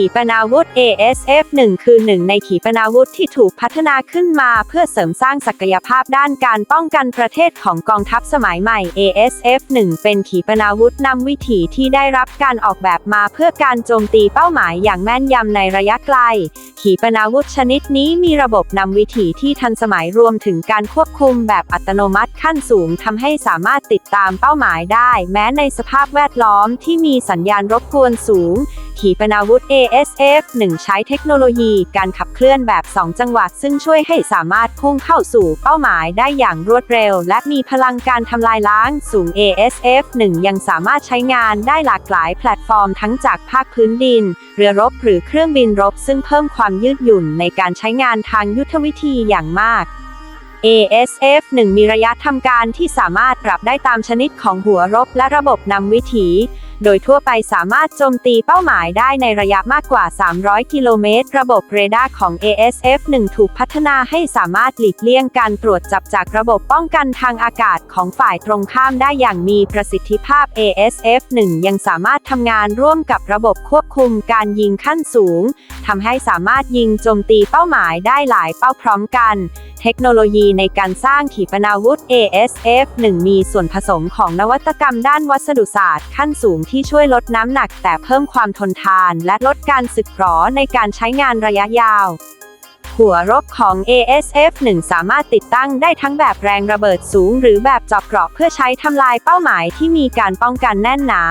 ขีปนาวุธ ASF-1 คือหนึ่งในขีปนาวุธที่ถูกพัฒนาขึ้นมาเพื่อเสริมสร้างศักยภาพด้านการป้องกันประเทศของกองทัพสมัยใหม่ ASF-1 เป็นขีปนาวุธนำวิถีที่ได้รับการออกแบบมาเพื่อการโจมตีเป้าหมายอย่างแม่นยำในระยะไกล ขีปนาวุธชนิดนี้มีระบบนำวิถีที่ทันสมัยรวมถึงการควบคุมแบบอัตโนมัติขั้นสูงทำให้สามารถติดตามเป้าหมายได้ แม้ในสภาพแวดล้อมที่มีสัญญาณรบกวนสูง ขีปนาวุธ ASF-1 ใช้เทคโนโลยีการขับเคลื่อนแบบ 2 จังหวะซึ่งช่วยให้สามารถพุ่งเข้าสู่เป้าหมายได้อย่างรวดเร็ว และมีพลังการทำลายล้างสูง ASF-1 ยังสามารถใช้งานได้หลากหลายแพลตฟอร์มทั้งจากภาคพื้นดิน เรือรบหรือเครื่องบินรบ ซึ่งเพิ่มความยืดหยุ่นในการใช้งานทางยุทธวิธีอย่างมาก ASF-1 มีระยะทำการที่สามารถปรับได้ตามชนิดของหัวรบและระบบนำวิถี โดยทั่วไปสามารถโจมตีเป้าหมายได้ในระยะมากกว่า 300 กิโลเมตร ระบบเรดาร์ของ ASF-1 ถูกพัฒนาให้สามารถหลีกเลี่ยงการตรวจจับจากระบบป้องกันทางอากาศของฝ่ายตรงข้ามได้อย่างมีประสิทธิภาพ ASF-1 ยังสามารถทำงานร่วมกับระบบควบคุมการยิงขั้นสูง ทำให้สามารถยิงโจมตีเป้าหมายได้หลายเป้าพร้อมกัน เทคโนโลยีในการสร้างขีปนาวุธ ASF-1 มีส่วนผสมของนวัตกรรมด้านวัสดุศาสตร์ ขั้นสูงที่ช่วยลดน้ำหนัก แต่เพิ่มความทนทาน และลดการสึกหรอในการใช้งานระยะยาวหัวรบของ ASF-1 สามารถติดตั้งได้ทั้งแบบแรงระเบิดสูง หรือแบบเจาะเกราะเพื่อใช้ทำลายเป้าหมายที่มีการป้องกันแน่นหนา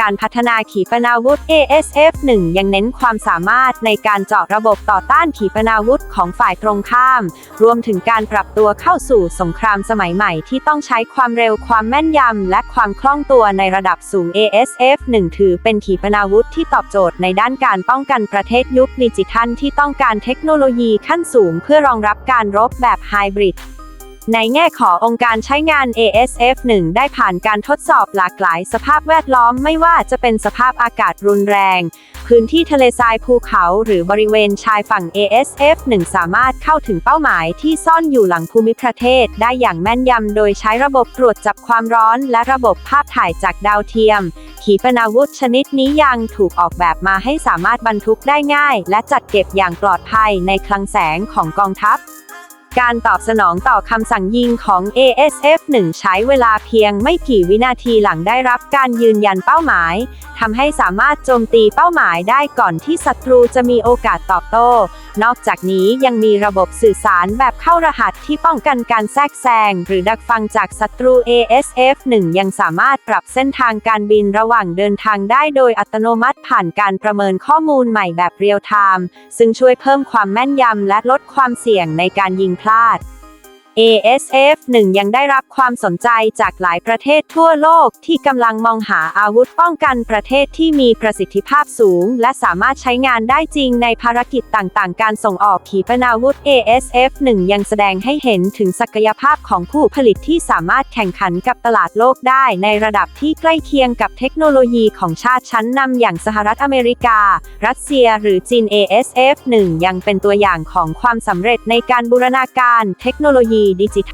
การพัฒนาขีปนาวุธ ASF-1 ยังเน้นความสามารถในการเจาะระบบต่อต้านขีปนาวุธของฝ่ายตรงข้าม รวมถึงการปรับตัวเข้าสู่สงครามสมัยใหม่ที่ต้องใช้ความเร็วความแม่นยำ และความคล่องตัวในระดับสูง ASF-1 ถือเป็นขีปนาวุธที่ตอบโจทย์ในด้านการป้องกันประเทศยุคดิจิทัลที่ต้องการเทคโนโลยีขั้นสูง เพื่อรองรับการรบแบบไฮบริด ในแง่ขององค์การใช้งาน ASF-1 ได้ผ่านการทดสอบหลากหลายสภาพแวดล้อมไม่ว่าจะเป็นสภาพอากาศรุนแรง พื้นที่ทะเลทรายภูเขาหรือบริเวณชายฝั่ง ASF-1 สามารถเข้าถึงเป้าหมายที่ซ่อนอยู่หลังภูมิประเทศได้อย่างแม่นยำโดยใช้ระบบตรวจจับความร้อนและระบบภาพถ่ายจากดาวเทียม ขีปนาวุธชนิดนี้ยังถูกออกแบบมาให้สามารถบรรทุกได้ง่าย และจัดเก็บอย่างปลอดภัยในคลังแสงของกองทัพ การตอบสนองต่อคำสั่งยิงของ ASF-1 ใช้เวลาเพียงไม่กี่วินาทีหลังได้รับการยืนยันเป้าหมายทำให้สามารถโจมตีเป้าหมายได้ก่อนที่ศัตรูจะมีโอกาสตอบโต้ นอกจากนี้ยังมีระบบสื่อสารแบบเข้ารหัสที่ป้องกันการแทรกแซงหรือดักฟังจากศัตรู ASF-1 ยังสามารถปรับเส้นทางการบินระหว่างเดินทางได้โดยอัตโนมัติผ่านการประเมินข้อมูลใหม่แบบเรียลไทม์ซึ่งช่วยเพิ่มความแม่นยำและลดความเสี่ยงในการยิงพลาด ASF-1 ยังได้รับความสนใจจากหลายประเทศทั่วโลกที่กำลังมองหาอาวุธป้องกันประเทศที่มีประสิทธิภาพสูง และสามารถใช้งานได้จริงในภารกิจต่างๆ การส่งออกขีปนาวุธ ASF-1 ยังแสดงให้เห็นถึงศักยภาพของผู้ผลิตที่สามารถแข่งขันกับตลาดโลกได้ในระดับที่ใกล้เคียงกับเทคโนโลยีของชาติชั้นนำอย่างสหรัฐอเมริกา รัสเซีย หรือจีน ASF-1 ยังเป็นตัวอย่างของความสำเร็จในการบูรณาการเทคโนโลยีดิจิทัล